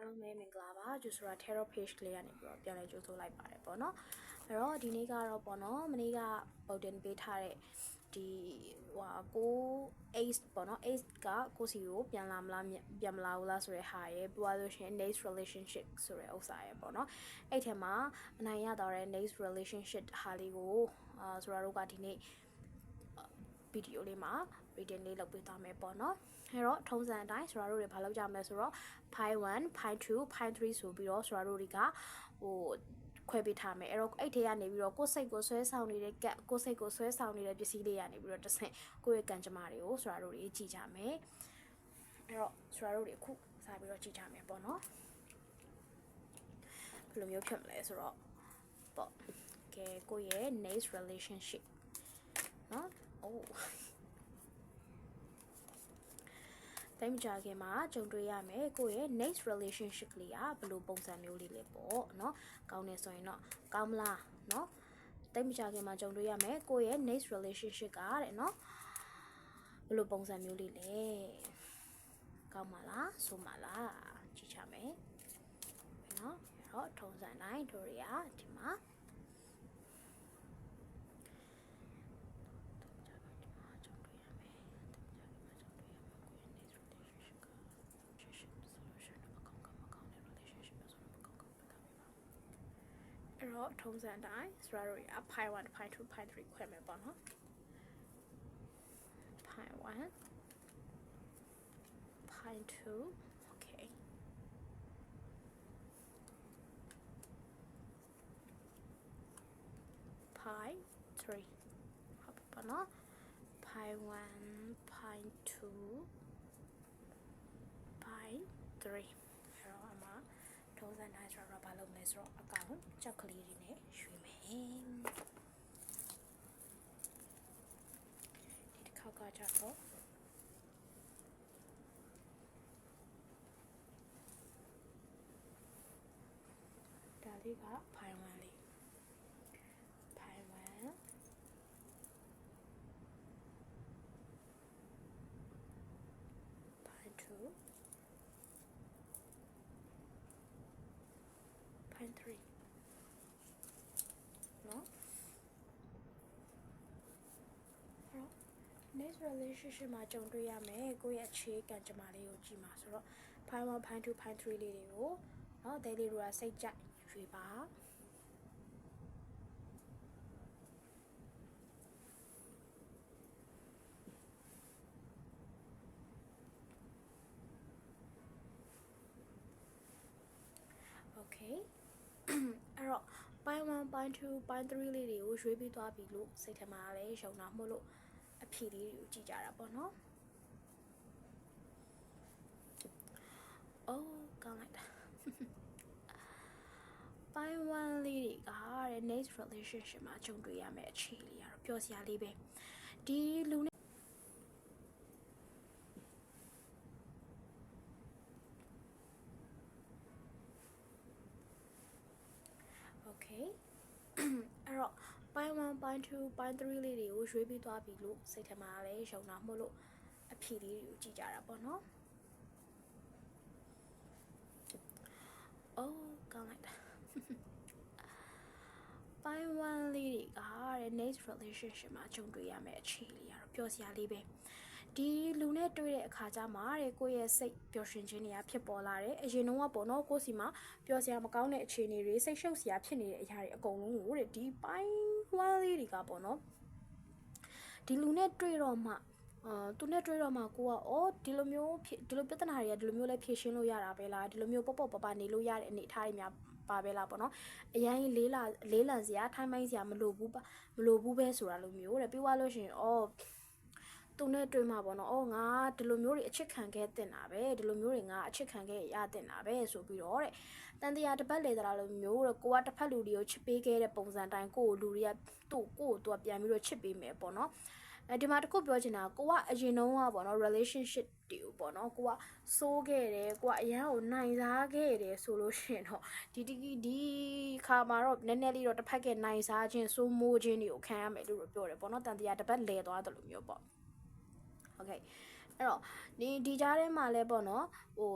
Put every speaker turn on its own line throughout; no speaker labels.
အားလုံးပဲမင်္ဂလာပါကျူဆိုတာ Tarot page ကလေးကနေပြီးတော့ပြန်လဲကြိုးဆိုလိုက်ပါတယ်ပေါ့နော်အဲ့တော့ဒီနေ့ကတော့ပေါ့နော်မနေ့က Bowden ပေးထားတဲ့ဒီဟိုကို ace ပေါ့နော် ace ကကိုစီကိုပြန်လာမလားပြန်မလာဘူးလားဆိုတဲ့ဟာရယ်ပြီးသွားလို့ရှိရင် next relationship ဆိုတဲ့ဥစ္စာရယ်ပေါ့နော်အဲ့ထဲမှာအနိုင်ရတော့တဲ့ next relationship ဟာလေးကိုအာဆိုတော့ကဒီနေ့ဗီဒီယိုလေးမှာ reading လေးလုပ်ပေးသွားမယ်ပေါ့နော် အဲ့တော့ထုံးစံအတိုင်းဆိုတော့တို့တွေဘာလုပ်ကြမလဲဆိုတော့ pi 1 pi 2 pi 3ဆိုပြီးတော့ဆိုတော့တို့တွေကဟိုခွဲပေးထားမယ်အဲ့တော့အဲ့ထဲကနေပြီးတော့ကိုယ်စိတ်ကိုဆွဲဆောင်နေတဲ့ကက်ကိုယ်စိတ်ကိုဆွဲဆောင်နေတဲ့ပစ္စည်းလေးကနေပြီးတော့တစ်ဆင့်ကိုယ့်ရဲ့ကံကြမ္မာတွေကိုဆိုတော့တို့တွေကြည့်ကြမယ်အဲ့တော့ဆိုတော့တို့တွေအခုစားပြီးတော့ကြည့်ကြမယ်ပေါ့နော်ဘယ်လိုမျိုးဖြစ်မလဲဆိုတော့ပေါ့ကဲကိုယ့်ရဲ့ next relationship နော်အိုး တိတ်မကြခင်မှာကြုံတွေ့ရမယ်ကိုယ့်ရဲ့ next relationship လေးကဘယ်လိုပုံစံမျိုးလေးလဲပေါ့နော်ကောင်းနေဆိုရင်တော့ကောင်းမလားနော်တိတ်မကြခင်မှာကြုံတွေ့ရမယ်ကိုယ့်ရဲ့ next relationship ကတဲ့နော်ဘယ်လိုပုံစံမျိုးလေးလဲကောင်းမလားဆိုမလားကြည့်ချမယ်နော်အဲ့တော့ထုံစံတိုင်းတို့တွေကဒီမှာ တော့ထုံးစံတိုင်းဆိုတော့ရ pi 1 pi 2 pi 3ခွဲမယ်ပေါ့နော် pi 1 pi 2 okay pi 3ဟုတ်ပြီပေါ့နော် pi 1 pi 2 pi 3အဲ့တော့အမှာ ထုံးစံတိုင်းဆိုတော့ဘာလုပ်မလဲဆိုတော့အကောင်ကြောက်ကလေးတွေနဲ့ရွှေမယ်ဒီတစ်ခါကကြတော့ဒါလေးကဖိုင်ဝမ် next relationship မှာကြုံတွေ့ရမယ်ကိုယ့်ရဲ့အခြေကံကြမ္မာလေးကိုကြည့်မှာဆိုတော့ point 1 point 2 point 3လေးတွေကိုเนาะဒဲလေးတွေကစိတ်ကြိုက်ရွေးပါโอเค အဲ့တော့ point 1 point 2 point 3လေးတွေကိုရွေးပြီးသွားပြီလို့စိတ်ထဲမှာလည်းရှုံတာမို့လို့ အဖြေလေးတွေကိုကြည့်ကြတာပေါ့နော်အိုးကောင်းလိုက်တာ point 1လေးတွေကတဲ့ next relationship မှာကြုံတွေ့ရမယ့်အခြေလေးကတော့ပျော်စရာလေးပဲဒီလူနဲ့ okay အဲ့တော့ point 1 point 2 point 3လေးတွေကိုရွေးပြီးသွားပြီလို့စိတ်ထဲမှာလည်းရှုံတာမို့လို့အဖြေလေးတွေကိုကြည့်ကြတာပေါ့နော်အိုးကောင်းလိုက်တာ point 1လေးတွေကတဲ့ next relationship မှာကြုံတွေ့ရမယ့်အခြေလေးကတော့ပျော်စရာလေးပဲဒီလူနဲ့တွေ့တဲ့အခါကျမှတဲ့ကိုယ့်ရဲ့စိတ်ပျော်ရွှင်ခြင်းတွေကဖြစ်ပေါ်လာတယ်အရင်တော့ကပေါ့နော်ကိုယ့်စီမှာပျော်စရာမကောင်းတဲ့အခြေအနေတွေစိတ်ရှုပ်စရာဖြစ်နေတဲ့အရာတွေအကုန်လုံးကိုတဲ့ဒီပိုင်း ဝါးလေးတွေကပေါ့နော်ဒီလူနဲ့တွေ့တော့မှအာသူနဲ့တွေ့တော့မှကိုကအော်ဒီလိုမျိုးဖြစ်ဒီလိုပြဿနာတွေကဒီလိုမျိုးလဲဖြေရှင်းလို့ရတာပဲလားဒီလိုမျိုးပေါ့ပေါ့ပပနေလို့ရတဲ့အနေအထားတွေများပါပဲလားပေါ့နော်အရင်လေးလာလေးလံစရာထိုင်းမိုင်းစရာမလိုဘူးမလိုဘူးပဲဆိုတာလိုမျိုးတဲ့ပြီးသွားလို့ရှိရင်အော်သူနဲ့တွေ့မှာပေါ့နော်။အော်ငါဒီလိုမျိုးတွေအချစ်ခံခဲ့တင်တာပဲ။ဒီလိုမျိုးတွေငါအချစ်ခံခဲ့ရတင်တာပဲဆိုပြီးတော့တဲ့။ တန်တရားတစ်ပတ်လေတရာလိုမျိုးတဲ့ကိုကတစ်ဖက်လူတွေကိုချစ်ပေးခဲ့တဲ့ပုံစံတိုင်းကိုကိုလူတွေကသူ့ကိုကိုသူကပြန်ပြီးတော့ချစ်ပေးမယ်ပေါ့နော်။အဲဒီမှာတခုပြောချင်တာကိုကအရင်တုန်းကပေါ့နော် relationship တွေကိုပေါ့နော်ကိုကစိုးခဲ့တယ်ကိုကအရန်ကိုနိုင်စားခဲ့တယ်ဆိုလို့ရှိရင်တော့ဒီဒီဒီခါမှာတော့နည်းနည်းလေးတော့တစ်ဖက်ကနိုင်စားခြင်းစိုးမိုးခြင်းတွေကိုခံရမယ်လို့ပြောတယ်ပေါ့နော်တန်တရားတစ်ပတ်လဲသွားတယ်လို့မျိုးပေါ့ okay အဲ့တော့ဒီဒီကြားထဲမှာလဲပေါ့နော်ဟို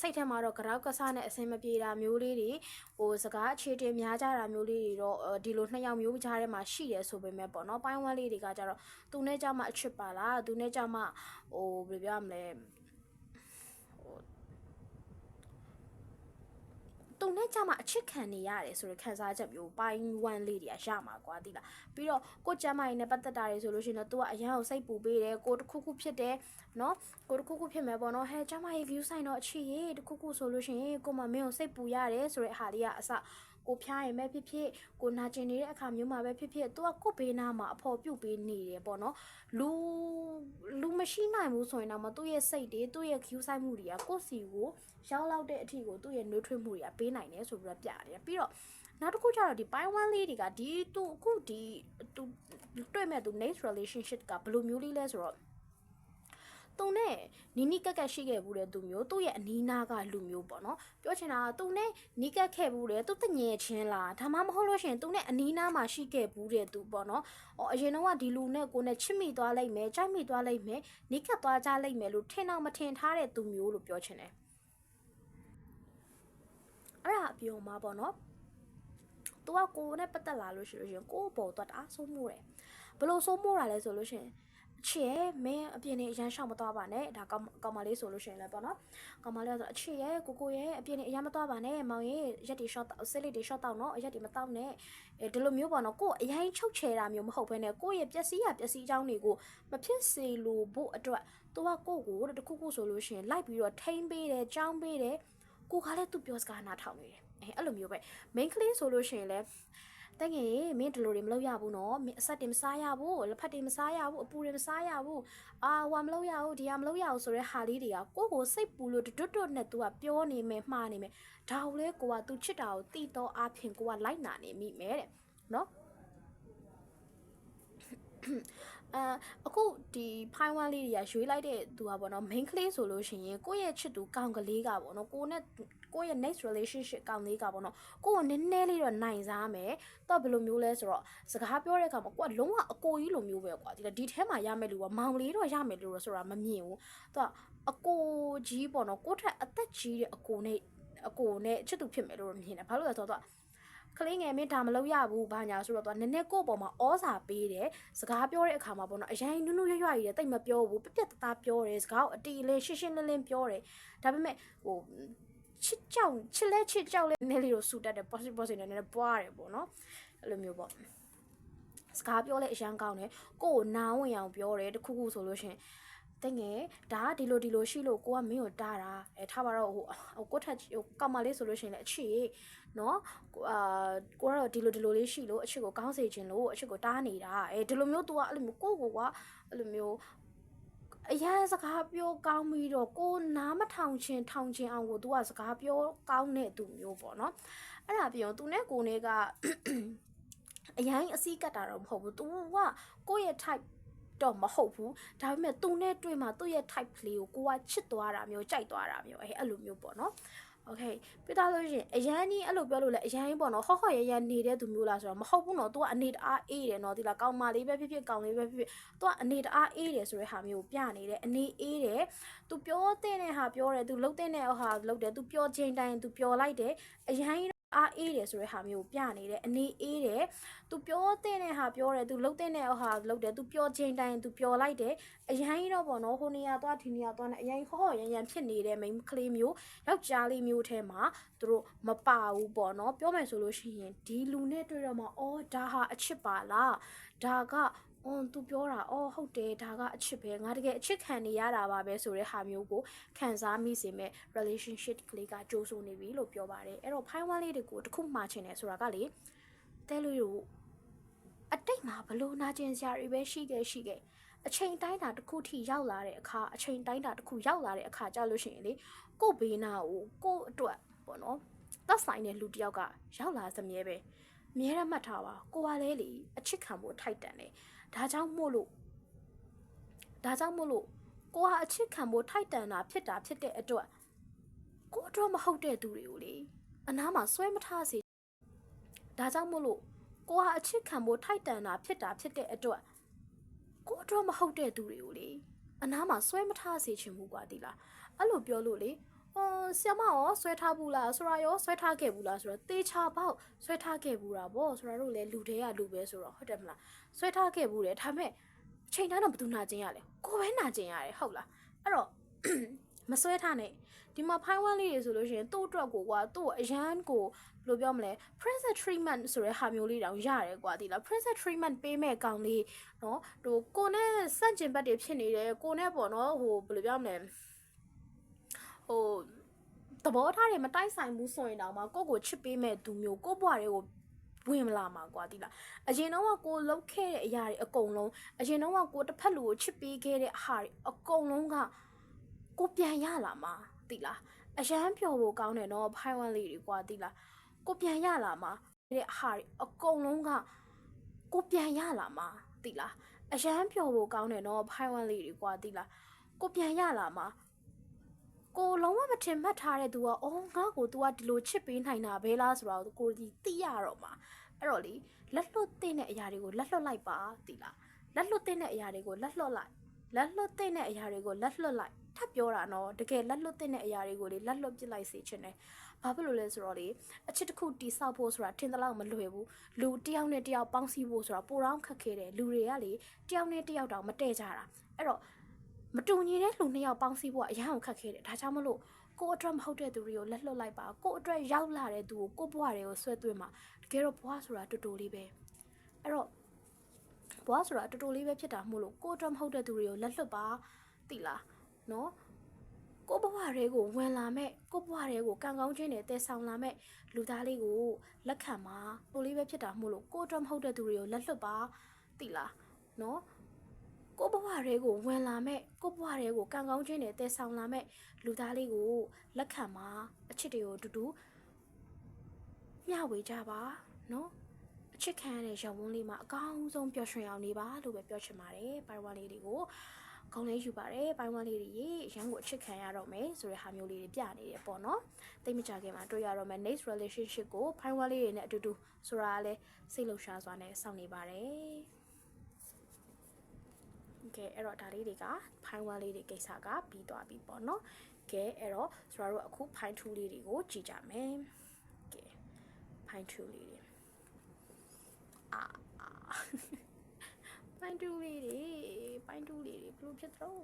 စိတ်ထဲမှာတော့ကြောက်ကစားနဲ့အစင်မပြေတာမျိုးလေးတွေဟိုစကားအခြေတင်များကြတာမျိုးလေးတွေတော့အော်ဒီလိုနှစ်ယောက်မျိုးကြားထဲမှာရှိတယ်ဆိုပေမဲ့ပေါ့နော်ပိုင်းဝမ်းလေးတွေကကြတော့သူနဲ့ကြမှာအချစ်ပါလားသူနဲ့ကြမှာဟိုဘယ်လိုပြောရမလဲ တုံနဲ့ကြမှာအချစ်ခံနေရတယ်ဆိုတဲ့ခံစားချက်မျိုးပိုင်းဝမ်းလေးတွေကရမှာကွာတိလားပြီးတော့ကိုကျမ်းမာရေးနဲ့ပတ်သက်တာတွေဆိုလို့ရှိရင်တော့ तू ကအရန်ကိုစိတ်ပူပေးတယ်ကိုတစ်ခုခုဖြစ်တယ်နော်ကိုတစ်ခုခုဖြစ်မယ်ပေါ့နော်ဟဲကျမ်းမာရေး view ဆိုင်တော့အချစ်ရေးတစ်ခုခုဆိုလို့ရှိရင်ကိုမမင်းကိုစိတ်ပူရတယ်ဆိုတဲ့ဟာလေးကအစကိုဖျားရင်ပဲဖြစ်ဖြစ်ကိုနာကျင်နေတဲ့အခါမျိုးမှာပဲဖြစ်ဖြစ် तू ကကိုဘေးနားမှာအဖော်ပြုတ်ပေးနေတယ်ပေါ့နော်လူလူမရှိနိုင်ဘူးဆိုရင်တော့မသူ့ရဲ့စိတ်တွေသူ့ရဲ့ view ဆိုင်မှုတွေကကိုယ့်စီကို ရောက်လောက်တဲ့အထိကိုသူ့ရဲ့နှွေးထွေးမှုတွေကပေးနိုင်တယ်ဆိုပြီးတော့ပြတယ်ပြီးတော့နောက်တစ်ခုကျတော့ဒီပိုင်းဝမ်းလေးတွေကဒီသူအခုဒီသူတွေ့မဲ့သူ next relationship ကဘယ်လိုမျိုးလေးလဲဆိုတော့သူနဲ့နီနီကက်ကက်ရှိခဲ့ဘူးတဲ့သူမျိုးသူ့ရဲ့အနီးနားကလူမျိုးပေါ့နော်ပြောချင်တာကသူနဲ့နီးကက်ခဲ့ဘူးတဲ့သူတငယ်ချင်းလားဒါမှမဟုတ်လို့ရှိရင်သူနဲ့အနီးနားမှာရှိခဲ့ဘူးတဲ့သူပေါ့နော်အော်အရင်တော့ကဒီလူနဲ့ကိုနဲ့ချစ်မိသွားလိုက်မယ်ကြိုက်မိသွားလိုက်မယ်နီးကက်သွားကြလိုက်မယ်လို့ထင်တော့မထင်ထားတဲ့သူမျိုးလို့ပြောချင်တယ် အဲ့ဒါအပြုံမှာပေါ့နော်သူကကိုနဲ့ပတ်သက်လာလို့ရှိလို့ရှိရင်ကို့ပေါ်တော့တအားဆုံးမှုတယ်ဘယ်လိုဆုံးမှုတာလဲဆိုလို့ရှိရင်အချစ်ရဲ့မင်းအပြင်နေအရန်ရှောင်မသွားပါနဲ့ဒါကောင်ကောင်မလေးဆိုလို့ရှိရင်လည်းပေါ့နော်ကောင်မလေးကဆိုအချစ်ရဲ့ကိုကိုရဲ့အပြင်နေအရန်မသွားပါနဲ့မောင်ရဲ့ရက်တီ short ဆစ်လေးတွေ short တောက်နော်အရက်တီမတောက်နဲ့အဲဒီလိုမျိုးပေါ့နော်ကိုအရင်ချုပ်ချယ်တာမျိုးမဟုတ်ဘဲနဲ့ကိုရဲ့ပျက်စီးရပျက်စီးကြောင်းတွေကိုမဖြစ်စေလိုဖို့အတွက်သူကကိုကိုတခုခုဆိုလို့ရှိရင်လိုက်ပြီးတော့ထိမ့်ပေးတယ်ကြောင်းပေးတယ် ကိုကလည်းသူ့ပြောစကားနားထောင်နေတယ်အဲအဲ့လိုမျိုးပဲ main ကလေးဆိုလို့ရှိရင်လည်းတကယ်မင်းဒီလိုတွေမလုပ်ရဘူးနော်မင်းအဆက်တွေမစားရဘူးလက်ဖက်တွေမစားရဘူးအပူတွေမစားရဘူးအာဟွာမလုပ်ရဘူးဒီဟာမလုပ်ရဘူးဆိုတဲ့ဟာလေးတွေကကိုယ့်ကိုစိတ်ပူလို့တွတ်တွတ်နဲ့ तू ကပြောနေမယ်မှားနေမယ်ဒါကိုလေကိုက तू ချစ်တာကိုတီတော့အဖင်ကိုကလိုက်နာနေမိမယ်တဲ့နော် အာအခုဒီဖိုင်ဝမ်လေးတွေကရွေးလိုက်တဲ့သူကပေါ့နော် main ကလေးဆိုလို့ရှိရင်ကိုယ့်ရဲ့ချစ်သူကောင်ကလေးကပေါ့နော်ကိုနဲ့ကိုယ့်ရဲ့ next relationship ကောင်လေးကပေါ့နော်ကိုကိုနည်းနည်းလေးတော့နိုင်စားမယ်တော့ဘယ်လိုမျိုးလဲဆိုတော့စကားပြောတဲ့အခါမှာကိုကလုံးဝအကိုကြီးလိုမျိုးပဲကွာဒီဒီထဲမှာရမယ်လို့ကမောင်လေးတော့ရမယ်လို့ဆိုတာမမြင်ဘူးသူကအကိုကြီးပေါ့နော်ကိုထက်အသက်ကြီးတဲ့အကိုနဲ့အကိုနဲ့ချစ်သူဖြစ်မယ်လို့မြင်တယ်ဘာလို့လဲဆိုတော့ ကလေးငယ်မင်းဒါမလုပ်ရဘူးဘာညာဆိုတော့သူကနည်းနည်းကိုယ့်ပေါ်မှာဩစာပေးတယ်စကားပြောတဲ့အခါမှာပေါ့နော်အရင်နုနုရွရွရည်တယ်တိတ်မပြောဘူးပြက်ပြက်တသားပြောတယ်စကားကိုအတီလေးရှင်းရှင်းလင်းလင်းပြောတယ်ဒါပေမဲ့ဟိုချစ်ကြောက်ချစ်လဲချစ်ကြောက်လဲနည်းလေးတော့ဆူတတ်တယ် positive positive နဲ့နည်းနည်းပွားတယ်ပေါ့နော်အဲ့လိုမျိုးပေါ့စကားပြောလဲအရန်ကောင်းတယ်ကိုကိုနားဝင်အောင်ပြောတယ်တခုခုဆိုလို့ရှင်တငယ်ဒါကဒီလိုဒီလိုရှိလို့ကိုကမင်းကိုတားတာအဲထားပါတော့ဟိုဟိုကိုထက်ဟိုကောင်မလေးဆိုလို့ရှိရင်လည်းအချစ် နော်အာကိုကတော့ဒီလိုဒီလိုလေးရှိလို့အချစ်ကိုကောင်းစေခြင်းလို့အချစ်ကိုတားနေတာအဲဒီလိုမျိုး तू ကအဲ့လိုမျိုးကိုကိုကအဲ့လိုမျိုးအရန်စကားပြောကောင်းပြီးတော့ကိုနားမထောင်ချင်းထောင်ချင်းအောင်ကို तू ကစကားပြောကောင်းတဲ့သူမျိုးပေါ့နော်အဲ့ဒါပြီးတော့ तू နဲ့ကိုနဲ့ကအရင်အစည်းကတ်တာတော့မဟုတ်ဘူး तू ကကိုယ့်ရဲ့ type တော့မဟုတ်ဘူးဒါပေမဲ့သူနဲ့တွေ့မှသူ့ရဲ့ type ကလေးကိုကိုကချစ်သွားတာမျိုးကြိုက်သွားတာမျိုးအဲအဲ့လိုမျိုးပေါ့နော် โอเคပြသားလို့ရှိရင်အရန်ကြီးအဲ့လိုပြောလို့လဲအရန်ကြီးပေါ့နော်ဟော့ဟော့ရရနေတဲ့သူမျိုးလားဆိုတော့မဟုတ်ဘူးနော် तू ကအနေတအားအေးတယ်နော်ဒီလားကောင်းမလေးပဲဖြစ်ဖြစ်ကောင်းလေးပဲဖြစ်ဖြစ် तू ကအနေတအားအေးတယ်ဆိုတဲ့ဟာမျိုးကိုပြနေတယ်အနေအေးတယ် तू ပြောတဲ့ဟာပြောတယ် तू လှုပ်တဲ့ဟာလှုပ်တယ် तू ပြောချင်းတိုင်း तू ပြောလိုက်တယ်အရန်ကြီး အားအေးတယ်ဆိုတဲ့ဟာမျိုးကိုပြနေတယ်အနေအေးတယ်သူပြောတဲ့တဲ့ဟာပြောတယ်သူလှုပ်တဲ့တဲ့ဟာလှုပ်တယ်သူပြောချင်းတိုင်းသူပြောလိုက်တယ်အရင်ကြီးတော့ပေါ့နော်ဟိုနေရာသွားဒီနေရာသွားနေအရင်ဟောရန်ရန်ဖြစ်နေတဲ့မိန်းကလေးမျိုးယောက်ျားလေးမျိုးထဲမှာသူတို့မပါဘူးပေါ့နော်ပြောမယ်ဆိုလို့ရှိရင်ဒီလူနဲ့တွေ့တော့မှအော်ဒါဟာအချစ်ပါလားဒါက အွန်သူပြောတာအော်ဟုတ်တယ်ဒါကအချစ်ပဲငါတကယ်အချစ်ခံနေရတာပါပဲဆိုတဲ့ဟာမျိုးကိုခံစားမိစေမဲ့ relationship ကလေးကကြိုးဆိုနေပြီလို့ပြောပါတယ်အဲ့တော့ဖိုင်ဝမ်လေးတွေကိုတခုမှာချင်တယ်ဆိုတာကလေတဲလို့ရအတိတ်မှာဘလို့နာကျင်စရာတွေပဲရှိခဲ့ရှိခဲ့အချိန်တိုင်းတာတစ်ခုထိရောက်လာတဲ့အခါအချိန်တိုင်းတာတစ်ခုရောက်လာတဲ့အခါကြလို့ရှိရင်လေကို့ဘေးနာကိုကို့အတွက်ပေါ့နော်သက်ဆိုင်တဲ့လူတစ်ယောက်ကရောက်လာစမြဲပဲမြဲရမှတ်ထားပါကိုကလည်းလေအချစ်ခံဖို့ထိုက်တန်တယ် ဒါကြောင့်မို့လို့ဒါကြောင့်မို့လို့ကိုဟာအချစ်ခံဖို့ထိုက်တန်တာဖြစ်တာဖြစ်တဲ့အတွက်ကိုအတွက်မဟုတ်တဲ့သူတွေကိုလေအနားမှာဆွဲမထားစေဒါကြောင့်မို့လို့ကိုဟာအချစ်ခံဖို့ထိုက်တန်တာဖြစ်တာဖြစ်တဲ့အတွက်ကိုအတွက်မဟုတ်တဲ့သူတွေကိုလေအနားမှာဆွဲမထားစေချင်ဘူးကွာဒီလားအဲ့လိုပြောလို့လေ အော်ဆီယမရောဆွဲထားဘူးလားဆိုရရောဆွဲထားခဲ့ဘူးလားဆိုတော့တေချာပေါက်ဆွဲထားခဲ့ဘူးတာဗောဆိုရတို့လည်းလူတွေကလူပဲဆိုတော့ဟုတ်တယ်မလားဆွဲထားခဲ့ဘူးတယ်ဒါပေမဲ့အချိန်တိုင်းတော့ဘယ်သူနာကျင်ရလဲကိုပဲနာကျင်ရတယ်ဟုတ်လားအဲ့တော့မဆွဲထားနဲ့ဒီမှာဖိုင်ဝမ်လေးတွေဆိုလို့ရှိရင်သူ့အတွက်ကိုကွာသူ့အရန်ကိုဘယ်လိုပြောမလဲ princess treatment ဆိုတဲ့ဟာမျိုးလေးတောင်ရတယ်ကွာဒီလား princess treatment ပေးမဲ့ကောင်လေးနော်ဟိုကိုနဲ့စန့်ကျင်ဘက်တွေဖြစ်နေတယ်ကိုနဲ့ပေါ့နော်ဟိုဘယ်လိုပြောမလဲ ဟိုသဘောထားတွေမတိုက်ဆိုင်ဘူးဆိုရင်တောင်မှကိုယ့်ကိုချစ်ပေးမဲ့သူမျိုးကိုယ့်ဘဝတွေကိုဝင်မလာမှာကွာဒီလားအရင်တော့ကကိုလှုပ်ခဲ့တဲ့အရာတွေအကုန်လုံးအရင်တော့ကကိုတစ်ဖက်လူကိုချစ်ပေးခဲ့တဲ့အဟာတွေအကုန်လုံးကကိုပြန်ရလာမှာဒီလားအရန်ပျော်ဖို့ကောင်းတယ်နော်ဖိုင်ဝမ်လေးတွေကွာဒီလားကိုပြန်ရလာမှာတဲ့အဟာတွေအကုန်လုံးကကိုပြန်ရလာမှာဒီလားအရန်ပျော်ဖို့ကောင်းတယ်နော်ဖိုင်ဝမ်လေးတွေကွာဒီလားကိုပြန်ရလာမှာ ကိုလုံးဝမထင်မှတ်ထားတဲ့သူကအော်ငါ့ကို तू ကဒီလိုချစ်ပေးနိုင်တာပဲလားဆိုတော့ကိုဒီသိရတော့မှာအဲ့တော့လေလက်လွတ်တဲ့အရာတွေကိုလက်လွတ်လိုက်ပါသိလားလက်လွတ်တဲ့အရာတွေကိုလက်လွတ်လိုက်လက်လွတ်တဲ့အရာတွေကိုလက်လွတ်လိုက်ထပ်ပြောတာနော်တကယ်လက်လွတ်တဲ့အရာတွေကိုလေလက်လွတ်ပစ်လိုက်စေချင်တယ်ဘာဖြစ်လို့လဲဆိုတော့လေအချစ်တစ်ခုတိဆောက်ဖို့ဆိုတာထင်သလောက်မလွယ်ဘူးလူတစ်ယောက်နဲ့တစ်ယောက်ပေါင်းစည်းဖို့ဆိုတာပိုတော့ခက်ခဲတယ်လူတွေကလေတစ်ယောက်နဲ့တစ်ယောက်တောင်မတည့်ကြတာအဲ့တော့ မတူညီတဲ့လူနှစ်ယောက်ပေါင်းစည်းဖို့ကအရန်ကိုခက်ခဲတယ်ဒါကြောင့်မလို့ကိုယ့်အတွက်မဟုတ်တဲ့သူတွေကိုလက်လွတ်လိုက်ပါကိုယ့်အတွက်ရောက်လာတဲ့သူကိုကိုယ့်ဘဝတွေကိုဆွဲသွင်းမှာတကယ်တော့ဘဝဆိုတာတူတူလေးပဲအဲ့တော့ဘဝဆိုတာတူတူလေးပဲဖြစ်တာမို့လို့ကိုယ့်အတွက်မဟုတ်တဲ့သူတွေကိုလက်လွတ်ပါသိလားနော်ကိုယ့်ဘဝတွေကိုဝင်လာမဲ့ကိုယ့်ဘဝတွေကိုကံကောင်းခြင်းတွေတည်ဆောင်လာမဲ့လူသားလေးကိုလက်ခံပါတူလေးပဲဖြစ်တာမို့လို့ကိုယ့်အတွက်မဟုတ်တဲ့သူတွေကိုလက်လွတ်ပါသိလားနော် ကိုယ့်ဘဝတွေကိုဝင်လာမဲ့ကိုယ့်ဘဝတွေကိုကံကောင်းခြင်းတွေတည်ဆောင်လာမဲ့လူသားလေးကိုလက်ခံပါအချစ်တွေကိုတူတူမျှဝေကြပါနော်အချစ်ခံရတဲ့ရုံဝန်းလေးမှာအကောင်းဆုံးပျော်ရွှင်အောင်နေပါလို့ပဲပြောချင်ပါတယ်ပိုင်ဝမ်လေးတွေကိုကောင်းလေးယူပါတယ်ပိုင်ဝမ်လေးတွေရေရန်ကိုအချစ်ခံရတော့မယ်ဆိုတဲ့ဟာမျိုးလေးတွေပြနေတယ်ပေါ့နော်တိတ်မကြခင်မှာတွေ့ရတော့မယ် next relationship ကိုပိုင်ဝမ်လေးတွေနဲ့အတူတူဆိုတာလည်းစိတ်လှုပ်ရှားစွာနဲ့စောင့်နေပါတယ် ကဲအဲ့တော့ဒါလေးတွေကဖိုင်ဝမ်လေးတွေကိစ္စကပြီးသွားပြီပေါ့နော်ကဲအဲ့တော့ကျွန်တော်တို့အခုဖိုင်ထူလေးတွေကိုကြည့်ကြမယ်ကဲဖိုင်ထူလေးတွေအာအာဖိုင်ထူလေးတွေဖိုင်ထူလေးတွေဘယ်လိုဖြစ်တော့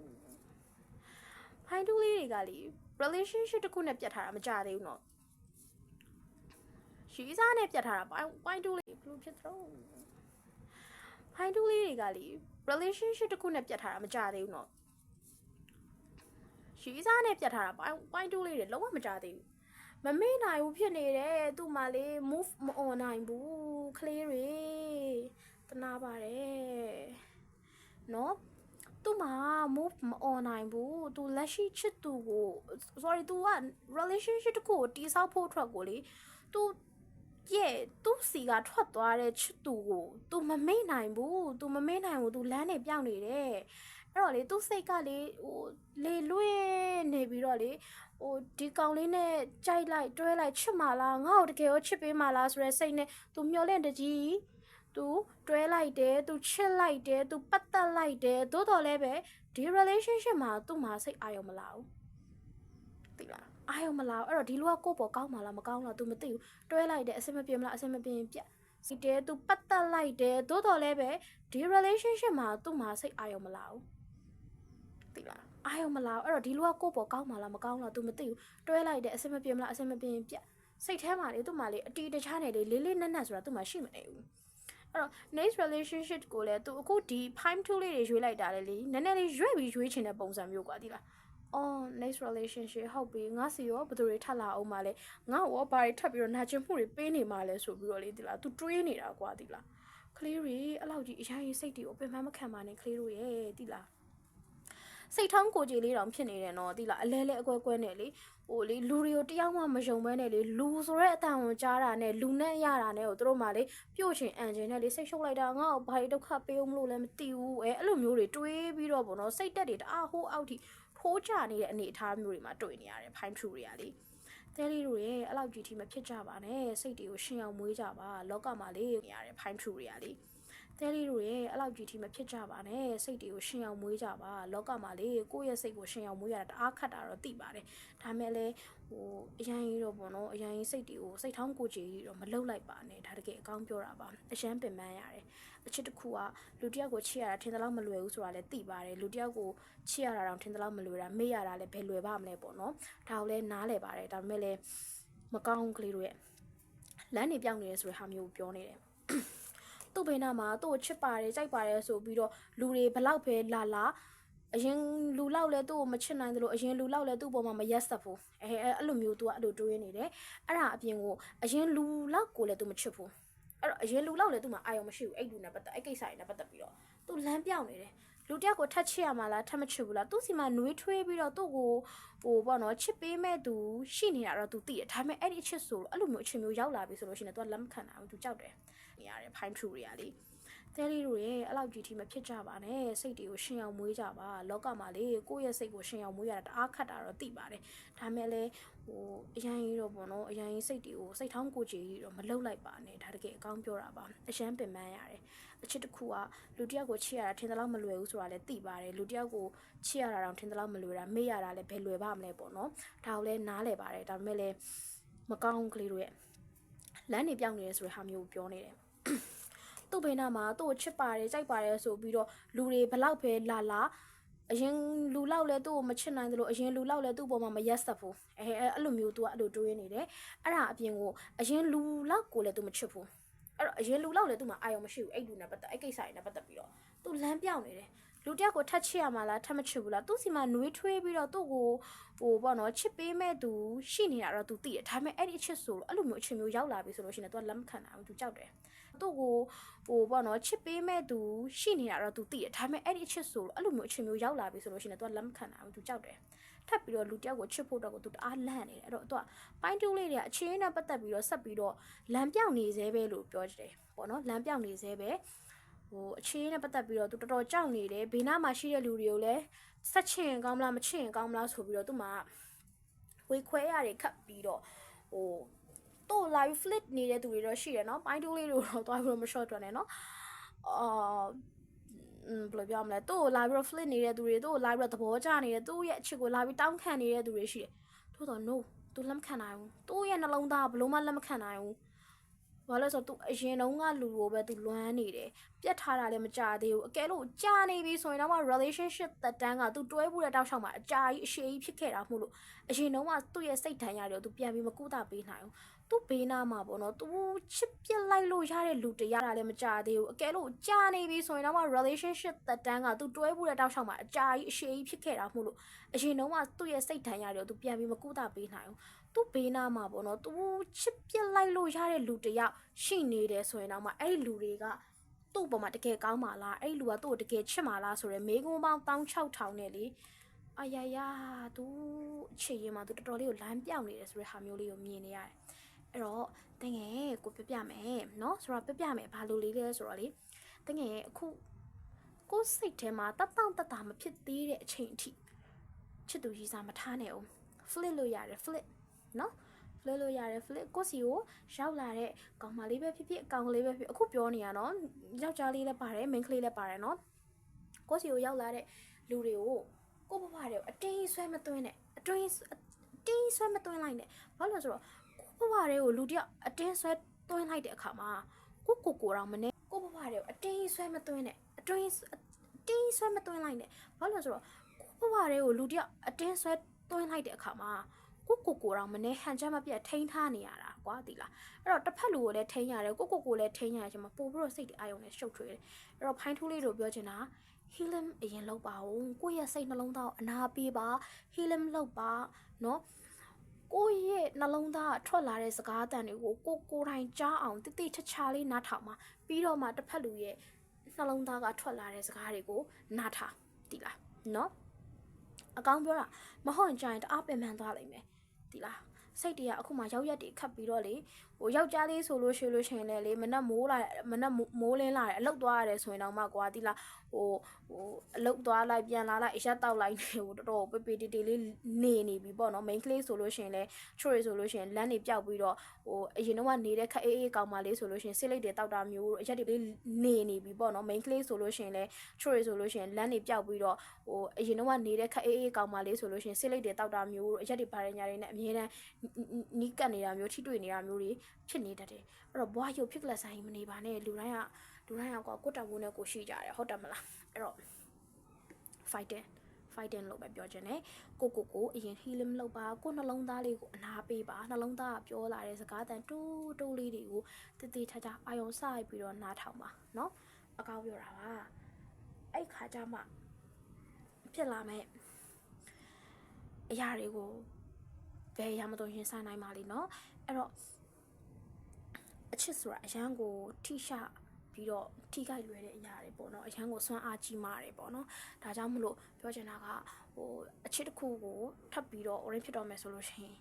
ဖိုင်ထူလေးတွေကလေ relationship တစ်ခုနဲ့ပြတ်ထားတာမကြသေးဘူးเนาะရှိစားနဲ့ပြတ်ထားတာဖိုင်ဖိုင်ထူလေးဘယ်လိုဖြစ်တော့ဖိုင်ထူလေးတွေကလေ relationship တခုနဲ့ပြတ်ထားတာမကြသေးဘူးနော်ရှိစားနဲ့ပြတ်ထားတာပိုင်းပိုင်းတူးလေးတွေလုံးဝမကြသေးဘူးမမေ့နိုင်ဘူးဖြစ်နေတယ်သူ့မှာလေ move မ on နိုင်ဘူးကလေးတွေတနာပါတယ်နော်သူ့မှာ move မ on နိုင်ဘူးသူလက်ရှိချစ်သူကို sorry သူက relationship တခုကိုတိဆောက်ဖို့အတွက်ကိုလေ तू သူရဲ့သူ့စီကထွက်သွားတဲ့ချစ်သူကို तू မမေ့နိုင်ဘူး तू မမေ့နိုင်ဘူး तू လမ်းနေပြောင်းနေတယ်အဲ့တော့လေသူ့စိတ်ကလေဟိုလေလွင့်နေပြီးတော့လေဟိုဒီကောင်လေးနဲ့ကြိုက်လိုက်တွဲလိုက်ချစ်မလားငါ့ကိုတကယ်ရောချစ်ပေးမလားဆိုတဲ့စိတ်နဲ့ तू မျောလင့်တကြီး तू တွဲလိုက်တယ် तू ချစ်လိုက်တယ် तू ပတ်သက်လိုက်တယ်သို့တော်လည်းပဲဒီ relationship မှာသူ့မှာစိတ်အာရုံမလာဘူးသိလား အာရုံမလာဘူးအဲ့တော့ဒီလူကကိုယ့်ပေါ်ကောင်းမှလားမကောင်းလား तू မသိဘူးတွဲလိုက်တယ်အဆင်မပြေမလားအဆင်မပြေရင်ပြတ်စီတယ် तू ပတ်သက်လိုက်တယ်သို့တော်လည်းပဲဒီ relationship မှာသူ့မှာစိတ်အာရုံမလာဘူးသိလားအာရုံမလာဘူးအဲ့တော့ဒီလူကကိုယ့်ပေါ်ကောင်းမှလားမကောင်းလား तू မသိဘူးတွဲလိုက်တယ်အဆင်မပြေမလားအဆင်မပြေရင်ပြတ်စိတ်ထဲမှာလေသူ့မှာလေအတီတခြားနေလေလေးလေးနက်နက်ဆိုတာသူ့မှာရှိမနေဘူးအဲ့တော့ next relationship ကိုလည်းသူအခုဒီ prime tool လေးတွေရွေးလိုက်တာလေလေနည်းနည်းလေးရွေးပြီးရွေးချင်တဲ့ပုံစံမျိုးကွာဒီလား on next relationship ဟုတ်ပြီငါစီရောဘယ်သူတွေထပ်လာအောင်မလဲငါ့ရောဘာတွေထပ်ပြီးတော့နာကျင်မှုတွေပေးနေမှလဲဆိုပြီးတော့လေဒီလား तू တွေးနေတာကွာဒီလားကလေးတွေအဲ့လောက်ကြီးအရင်စိတ်တွေကိုပင်ပန်းမခံပါနဲ့ကလေးတို့ရဲ့ဒီလားစိတ်ထောင်းကိုကြီးလေးတောင်ဖြစ်နေတယ်နော်ဒီလားအလဲလဲအကွဲကွဲနဲ့လေဟိုလေလူတွေကိုတယောက်မှမယုံမဲနဲ့လေလူဆိုတဲ့အတန်ကိုကြားတာနဲ့လူနဲ့ရတာနဲ့ကိုသူတို့မှလေပြုတ်ချင်အန်ချင်နဲ့လေစိတ်ရှုပ်လိုက်တာငါ့ကိုဘာတွေဒုက္ခပေးအောင်မလို့လဲမသိဘူးအဲအဲ့လိုမျိုးတွေတွေးပြီးတော့ပေါ့နော်စိတ်တက်တွေတအားဟိုးအောက်ထိ ထိုးကြနေတဲ့အနေအထားမျိုးတွေမှာတွေ့နေရတယ်ဖိုင်းထူတွေကလေတဲလေးတို့ရဲ့အဲ့လောက်ကြီးထိမဖြစ်ကြပါနဲ့စိတ်တွေကိုရှင်းအောင်မွေးကြပါလောကမှာလေနေရတယ်ဖိုင်းထူတွေကလေ တဲလေးတို့ရဲ့အဲ့လောက်ကြီးထိမဖြစ်ကြပါနဲ့စိတ်တွေကိုရှင်အောင်မွေးကြပါလောကမှာလေကိုယ့်ရဲ့စိတ်ကိုရှင်အောင်မွေးရတာတအားခတ်တာတော့သိပါတယ်ဒါမဲ့လည်းဟိုအရင်ကြီးတော့ပေါ့နော်အရင်ကြီးစိတ်တွေကိုစိတ်ထောင်းကိုကြည်ကြီးတော့မလှုပ်လိုက်ပါနဲ့ဒါတကယ်အကောင်းပြောတာပါအရန်ပင်ပန်းရတယ်အချစ်တစ်ခုကလူတစ်ယောက်ကိုချစ်ရတာထင်သလောက်မလွယ်ဘူးဆိုတာလည်းသိပါတယ်လူတစ်ယောက်ကိုချစ်ရတာတော့ထင်သလောက်မလွယ်တာမေ့ရတာလည်းဘယ်လွယ်ပါမလဲပေါ့နော်ဒါကိုလည်းနားလဲပါတယ်ဒါပေမဲ့လည်းမကောင်းကလေးတို့ရဲ့လမ်းနေပြောင်းနေရဆိုတဲ့ဟာမျိုးကိုပြောနေတယ် သူ့ဘေးနားမှာသူ့ကိုချစ်ပါတယ်ကြိုက်ပါတယ်ဆိုပြီးတော့လူတွေဘလောက်ပဲလာလာအရင်လူလောက်လဲသူ့ကိုမချစ်နိုင်သလိုအရင်လူလောက်လဲသူ့ပေါ်မှာမရက်ဆက်ဘူးအဲအဲအဲ့လိုမျိုးသူကအဲ့လိုတွေးနေတယ်အဲ့ဒါအပြင်ကိုအရင်လူလောက်ကိုလည်းသူမချစ်ဘူးအဲ့တော့အရင်လူလောက်လည်းသူမှအာရုံမရှိဘူးအဲ့လူနဲ့ပတ်သက်အဲ့ကိစ္စတွေနဲ့ပတ်သက်ပြီးတော့သူလမ်းပြောင်းနေတယ်လူတယောက်ကိုထပ်ချစ်ရမှာလားထပ်မချစ်ဘူးလားသူ့စီမှာနှွေးထွေးပြီးတော့သူ့ကိုဟိုပေါ့နော်ချစ်ပေးမဲ့သူရှိနေတာတော့သူသိတယ်ဒါပေမဲ့အဲ့ဒီအချစ်ဆိုလို့အဲ့လိုမျိုးအချစ်မျိုးရောက်လာပြီဆိုလို့ရှိရင်သူကလက်မခံနိုင်ဘူးသူကြောက်တယ် နေရတယ်ဖိုင်းထရူတွေကလေတဲလေးတို့ရဲ့အဲ့လောက်ကြီးထိမဖြစ်ကြပါနဲ့စိတ်တွေကိုရှင်အောင်မွေးကြပါလောကမှာလေကိုယ့်ရဲ့စိတ်ကိုရှင်အောင်မွေးရတာတအားခတ်တာတော့သိပါတယ်ဒါမဲ့လည်းဟိုအရင်ကြီးတော့ပေါ့နော်အရင်ကြီးစိတ်တွေကိုစိတ်ထောင်းကိုကြည်ကြီးတော့မလှုပ်လိုက်ပါနဲ့ဒါတကယ်အကောင်းပြောတာပါအရန်ပင်ပန်းရတယ်အချစ်တစ်ခုကလူတစ်ယောက်ကိုချစ်ရတာထင်သလောက်မလွယ်ဘူးဆိုတာလည်းသိပါတယ်လူတစ်ယောက်ကိုချစ်ရတာတော့ထင်သလောက်မလွယ်တာမေ့ရတာလည်းဘယ်လွယ်ပါမလဲပေါ့နော်ဒါကိုလည်းနားလဲပါတယ်ဒါပေမဲ့လည်းမကောင်းကလေးတို့ရဲ့လမ်းနေပြောင်းနေရဆိုတဲ့ဟာမျိုးကိုပြောနေတယ် သူ့ဘေးနားမှာသူ့ကိုချစ်ပါတယ်ကြိုက်ပါတယ်ဆိုပြီးတော့လူတွေဘလောက်ပဲလာလာအရင်လူလောက်လဲသူ့ကိုမချစ်နိုင်သလိုအရင်လူလောက်လဲသူ့ပေါ်မှာမရက်ဆက်ဘူးအဲအဲအဲ့လိုမျိုးသူကအဲ့လိုတွေးနေတယ်အဲ့ဒါအပြင်ကိုအရင်လူလောက်ကိုလည်းသူမချစ်ဘူးအဲ့တော့အရင်လူလောက်လဲသူမှအာရုံမရှိဘူးအဲ့လူနဲ့ပတ်သက်အဲ့ကိစ္စတွေနဲ့ပတ်သက်ပြီးတော့သူလမ်းပြောင်းနေတယ် လူတယောက်ကိုထပ်ချစ်ရမှာလားထပ်မချစ်ဘူးလားသူ့စီမှာနှွေးထွေးပြီးတော့သူ့ကိုဟိုပေါ့နော်ချစ်ပေးမဲ့သူရှိနေတာတော့သူသိတယ်ဒါပေမဲ့အဲ့ဒီအချစ်ဆိုလို့အဲ့လိုမျိုးအချစ်မျိုးရောက်လာပြီဆိုလို့ရှိရင်သူကလက်မခံနိုင်ဘူးသူကြောက်တယ်သူ့ကိုဟိုပေါ့နော်ချစ်ပေးမဲ့သူရှိနေတာတော့သူသိတယ်ဒါပေမဲ့အဲ့ဒီအချစ်ဆိုလို့အဲ့လိုမျိုးအချစ်မျိုးရောက်လာပြီဆိုလို့ရှိရင်သူကလက်မခံနိုင်ဘူးသူကြောက်တယ်ထပ်ပြီးတော့လူတယောက်ကိုချစ်ဖို့တော့ကိုသူတအားလန့်နေတယ်အဲ့တော့သူကပိုင်းတူးလေးတွေကအချင်းနဲ့ပတ်သက်ပြီးတော့ဆက်ပြီးတော့လမ်းပြောင်းနေသေးပဲလို့ပြောကြတယ်ပေါ့နော်လမ်းပြောင်းနေသေးပဲ ဟိုအချင်းနဲ့ပတ်သက်ပြီးတော့သူတော်တော်ကြောက်နေတယ်ဘေးနားမှာရှိတဲ့လူတွေကိုလည်းဆက်ချင်ကောင်းမလားမချင်ကောင်းမလားဆိုပြီးတော့သူမှဝေခွဲရတယ်ခတ်ပြီးတော့ဟိုတော့ live flip နေတဲ့သူတွေတော့ရှိတယ်เนาะပိုင်းတိုးလေးတွေတော့တွားပြီးတော့မ short တော့နဲ့เนาะအာอืมဘယ်လိုပြောမလဲသူ့ကိုလာပြီးတော့ flip နေတဲ့သူတွေသူ့ကိုလာပြီးတော့သဘောကျနေတဲ့သူ့ရဲ့အချစ်ကိုလာပြီးတောင်းခံနေတဲ့သူတွေရှိတယ်ထို့တော့ no သူလက်မခံနိုင်ဘူးသူ့ရဲ့နှလုံးသားဘယ်လို့မှလက်မခံနိုင်ဘူး ဘာလဲဆိုတော့ तू အရင်တုန်းကလူကိုပဲ तू လွမ်းနေတယ်ပြတ်ထားတာလည်းမကြသေးဘူးအကဲလို့ကြာနေပြီဆိုရင်တော့ relationship သက်တမ်းက तू တွဲဖို့တဲ့တောက်လျှောက်မှာအကြာကြီးအရှည်ကြီးဖြစ်ခဲ့တာမို့လို့အရင်တုန်းကသူ့ရဲ့စိတ်ဓာတ်ရတယ် तू ပြန်ပြီးမကူတာပေးနိုင်ဘူး तू ဘေးနားမှာပေါ့နော် तू ချစ်ပြစ်လိုက်လို့ရတဲ့လူတရားတာလည်းမကြသေးဘူးအကဲလို့ကြာနေပြီဆိုရင်တော့ relationship သက်တမ်းက तू တွဲဖို့တဲ့တောက်လျှောက်မှာအကြာကြီးအရှည်ကြီးဖြစ်ခဲ့တာမို့လို့အရင်တုန်းကသူ့ရဲ့စိတ်ဓာတ်ရတယ် तू ပြန်ပြီးမကူတာပေးနိုင်ဘူး သူ့ဘေးနားမှာပေါ့နော်သူချစ်ပြစ်လိုက်လို့ရတဲ့လူတယောက်ရှိနေတယ်ဆိုရင်တော့မှအဲ့လူတွေကသူ့ပေါ်မှာတကယ်ကောင်းပါလားအဲ့လူကသူ့ကိုတကယ်ချစ်ပါလားဆိုရယ်မိကုံးပေါင်း16000နဲ့လေအယားယာသူချစ်ရင်မှသူတော်တော်လေးကိုလမ်းပြောင်နေတယ်ဆိုတဲ့ဟာမျိုးလေးကိုမြင်နေရတယ်အဲ့တော့တကယ်ကိုပြပြမယ်နော်ဆိုတော့ပြပြမယ်ဘာလို့လေးလဲဆိုတော့လေတကယ်အခုကိုယ်စိတ်ထဲမှာတတ်တောင့်တတ်တာမဖြစ်သေးတဲ့အချိန်အထိချစ်သူရည်စားမထားနဲ့အောင် flip လို့ရတယ် flip နော် flip လို့ရတယ် flip ကိုစီကိုရောက်လာတဲ့ကောင်မလေးပဲဖြစ်ဖြစ်အကောင်ကလေးပဲဖြစ်အခုပြောနေရနော်ယောက်ျားလေးလည်းပါတယ် main ကလေးလည်းပါတယ်နော်ကိုစီကိုရောက်လာတဲ့လူတွေကိုကိုဘဘတွေကိုအတင်းဆွဲမသွင်းနဲ့အတွင်းအတင်းဆွဲမသွင်းလိုက်နဲ့ဘာလို့လဲဆိုတော့ကိုဘဘတွေကိုလူတယောက်အတင်းဆွဲသွင်းလိုက်တဲ့အခါမှာကိုကိုကိုတော့မနေကိုဘဘတွေကိုအတင်းဆွဲမသွင်းနဲ့အတွင်းအတင်းဆွဲမသွင်းလိုက်နဲ့ဘာလို့လဲဆိုတော့ကိုဘဘတွေကိုလူတယောက်အတင်းဆွဲသွင်းလိုက်တဲ့အခါမှာ ကိုကိုကိုတော့မနေဟန်ချက်မပြတ်ထိန်းထားနေရတာကွာဒီလားအဲ့တော့တစ်ဖက်လူကိုလည်းထိန်းရတယ်ကိုကိုကိုလည်းထိန်းရချင်မှာပို့ပြီးတော့စိတ်တွေအာရုံနဲ့ရှုပ်ထွေးတယ်အဲ့တော့ဖိုင်းထူးလေးတို့ပြောချင်တာ healing အရင်လုပ်ပါဦးကိုယ့်ရဲ့စိတ်နှလုံးသားကိုအနာပေးပါ healing လုပ်ပါเนาะကိုယ့်ရဲ့နှလုံးသားကထွက်လာတဲ့စကားအတန်တွေကိုကိုကိုယ်တိုင်ကြားအောင်တိတိချာချာလေးနားထောင်ပါပြီးတော့မှတစ်ဖက်လူရဲ့နှလုံးသားကထွက်လာတဲ့စကားတွေကိုနားထောင်ဒီလားเนาะအကောင်းပြောတာမဟုတ်ရင်ကြာရင်တအားပင်ပန်းသွားလိမ့်မယ် ဒီလားစိတ်တွေကအခုမှရောက်ရက်တွေခတ်ပြီးတော့လေ ဟိုယောက်ျားလေးဆိုလို့ရှိလို့ရှိရင်လည်းလေမနက်မိုးလာမနက်မိုးလင်းလာတယ်အလုတ်သွားရတယ်ဆိုရင်တော့မှကွာဒီလားဟဟိုဟိုအလုတ်သွားလိုက်ပြန်လာလိုက်အရက်တောက်လိုက်နေဟိုတော်တော်ပေပေတေတေလေးနေနေပြီပေါ့နော် main ကလေးဆိုလို့ရှိရင်လဲချို့ရဆိုလို့ရှိရင်လမ်းနေပြောက်ပြီးတော့ဟိုအရင်တော့နေတဲ့ခက်အေးအေးကောင်မလေးဆိုလို့ရှိရင်စစ်လိတ်တွေတောက်တာမျိုးအရက်တွေလေးနေနေပြီပေါ့နော် main ကလေးဆိုလို့ရှိရင်လဲချို့ရဆိုလို့ရှိရင်လမ်းနေပြောက်ပြီးတော့ဟိုအရင်တော့နေတဲ့ခက်အေးအေးကောင်မလေးဆိုလို့ရှိရင်စစ်လိတ်တွေတောက်တာမျိုးအရက်တွေပါရညာတွေနဲ့အမြဲတမ်းနီးကပ်နေတာမျိုးထိတွေ့နေတာမျိုးတွေဖြစ်နေတတ်တယ်အဲ့တော့ဘွားရုပ်ဖြစ်ကလဆိုင်မနေပါနဲ့လူတိုင်းကလူတိုင်းကကိုကိုတဝုန်းနဲ့ကိုရှိကြတယ်ဟုတ်တယ်မလားအဲ့တော့ fighting fighting လို့ပဲပြောချင်တယ်ကိုကိုကိုအရင် healing လုပ်ပါကိုနှလုံးသားလေးကိုအနာပေးပါနှလုံးသားကပြောလာတဲ့စကားတန်တူးတူးလေးတွေကိုတည်တည်ချာချာအာယုံစိုက်ပြီးတော့နားထောင်ပါเนาะအကောက်ပြောတာပါအဲ့ခါကျမှဖြစ်လာမဲ့အရာတွေကိုဘယ်အရာမတော်ရင်ဆိုင်နိုင်ပါလိမ့်เนาะအဲ့တော့ အချစ်ဆိုတာအရန်ကိုထိရှပြီးတော့ထိခိုက်လွယ်တဲ့အရာတွေပေါ့နော်အရန်ကိုဆွမ်းအားကြီးမာတယ်ပေါ့နော်ဒါကြောင့်မလို့ပြောချင်တာကဟိုအချစ်တစ်ခုကိုထပ်ပြီးတော့ orange ဖြစ်တော့မယ်ဆိုလို့ရှိရင်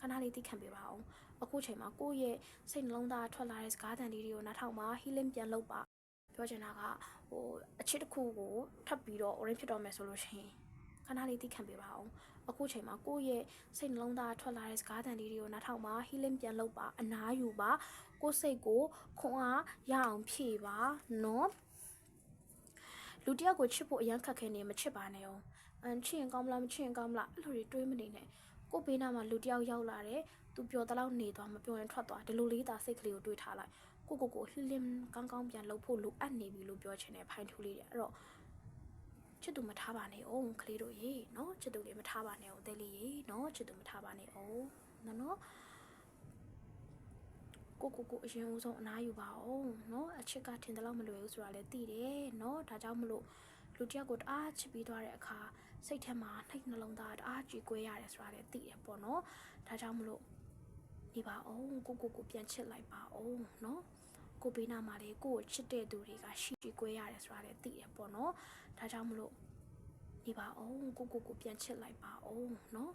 ခဏလေးသိခံပေးပါအောင်အခုချိန်မှာကိုယ့်ရဲ့စိတ်နှလုံးသားထွက်လာတဲ့စကားသံလေးတွေကိုနားထောင်ပါ healing ပြန်လုပ်ပါပြောချင်တာကဟိုအချစ်တစ်ခုကိုထပ်ပြီးတော့ orange ဖြစ်တော့မယ်ဆိုလို့ရှိရင်ခဏလေးသိခံပေးပါအောင်အခုချိန်မှာကိုယ့်ရဲ့စိတ်နှလုံးသားထွက်လာတဲ့စကားသံလေးတွေကိုနားထောင်ပါ healing ပြန်လုပ်ပါအနားယူပါ ကိုယ်စိတ်ကိုခွန်အားရအောင်ဖြည့်ပါနော်လူတယောက်ကိုချစ်ဖို့အရန်ခက်ခဲနေမချစ်ပါနဲ့အောင်အန်ချစ်ရင်ကောင်းမလားမချစ်ရင်ကောင်းမလားအဲ့လိုတွေတွေးမနေနဲ့ကိုဘေးနားမှာလူတယောက်ရောက်လာတယ်သူပြောတလောက်နေသွားမပြောရင်ထွက်သွားဒီလိုလေးသာစိတ်ကလေးကိုတွေးထားလိုက်ကိုကိုကိုလှလင်းကောင်းကောင်းပြန်လှုပ်ဖို့လိုအပ်နေပြီလို့ပြောချင်တယ်ဖိုင်ထူးလေးတွေအဲ့တော့ချစ်သူမထားပါနဲ့အောင်ကလေးတို့ရေနော်ချစ်သူလေးမထားပါနဲ့အောင်တဲလေးရေနော်ချစ်သူမထားပါနဲ့အောင်နော် ကိုကိုကိုအရင်ဦးဆုံးအနားယူပါအောင်เนาะအချစ်ကထင်တယ်လို့မလွယ်ဘူးဆိုတာလည်းသိတယ်เนาะဒါကြောင့်မလို့လူတယောက်ကိုတအားချစ်ပြီးသွားတဲ့အခါစိတ်ထဲမှာနှိတ်နှလုံးသားတအားကြည်ကွဲရတယ်ဆိုတာလည်းသိတယ်ပေါ့เนาะဒါကြောင့်မလို့နေပါအောင်ကိုကိုကိုပြန်ချစ်လိုက်ပါအောင်เนาะကိုဘေးနားမှာလေကိုကိုချစ်တဲ့သူတွေကရှိကြည်ကွဲရတယ်ဆိုတာလည်းသိတယ်ပေါ့เนาะဒါကြောင့်မလို့နေပါအောင်ကိုကိုကိုပြန်ချစ်လိုက်ပါအောင်เนาะ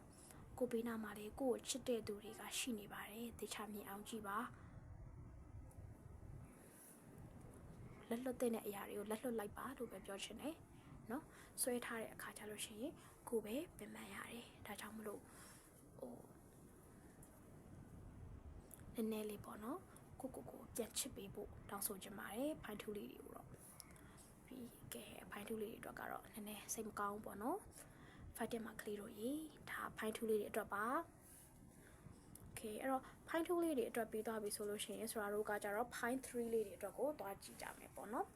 ကိုဘေးနားမှာလေကိုကိုချစ်တဲ့သူတွေကရှိနေပါတယ်တေချာမြင်အောင်ကြည့်ပါ လက်လွတ်တဲ့အရာတွေကိုလက်လွတ်လိုက်ပါလို့ပဲပြောချင်တယ်နော်ဆွဲထားတဲ့အခါကျလို့ရှိရင်ကိုပဲပြန်မှန်ရတယ်ဒါကြောင့်မလို့ဟိုနည်းနည်းလေးပေါ့နော်ကိုကိုကိုပြန်ချစ်ပေးဖို့တောင်းဆိုချင်ပါတယ်ဖိုင်ထူလေးတွေကိုတော့ပြီးကဲဖိုင်ထူလေးတွေအတွက်ကတော့နည်းနည်းစိတ်မကောင်းဘူးပေါ့နော်ဖိုင်တက်မှာကလေးတို့ရေဒါဖိုင်ထူလေးတွေအတွက်ပါ okay အဲ့တော့ pine 2လေးတွေအတွက်ပြီးသွားပြီဆိုလို့ရှိရင်ဆိုတော့ကကြတော့ pine 3လေးတွေအတွက်ကိုသွားကြည့်ကြမယ်ပေါ့နော်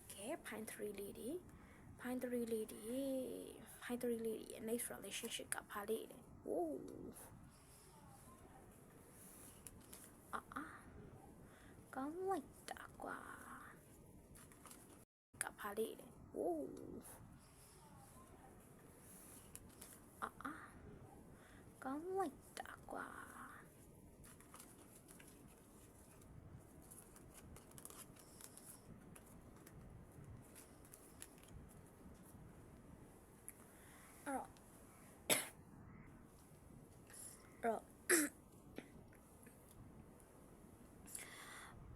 okay pine 3လေးတွေ pine 3လေးတွေ pine 3လေးတွေ next relationship ကဘာလေးလဲ wow အာအာကောင်းလိုက်တာကွာကဘာလေးလဲ wow အာအာကောင်းလိုက်တာ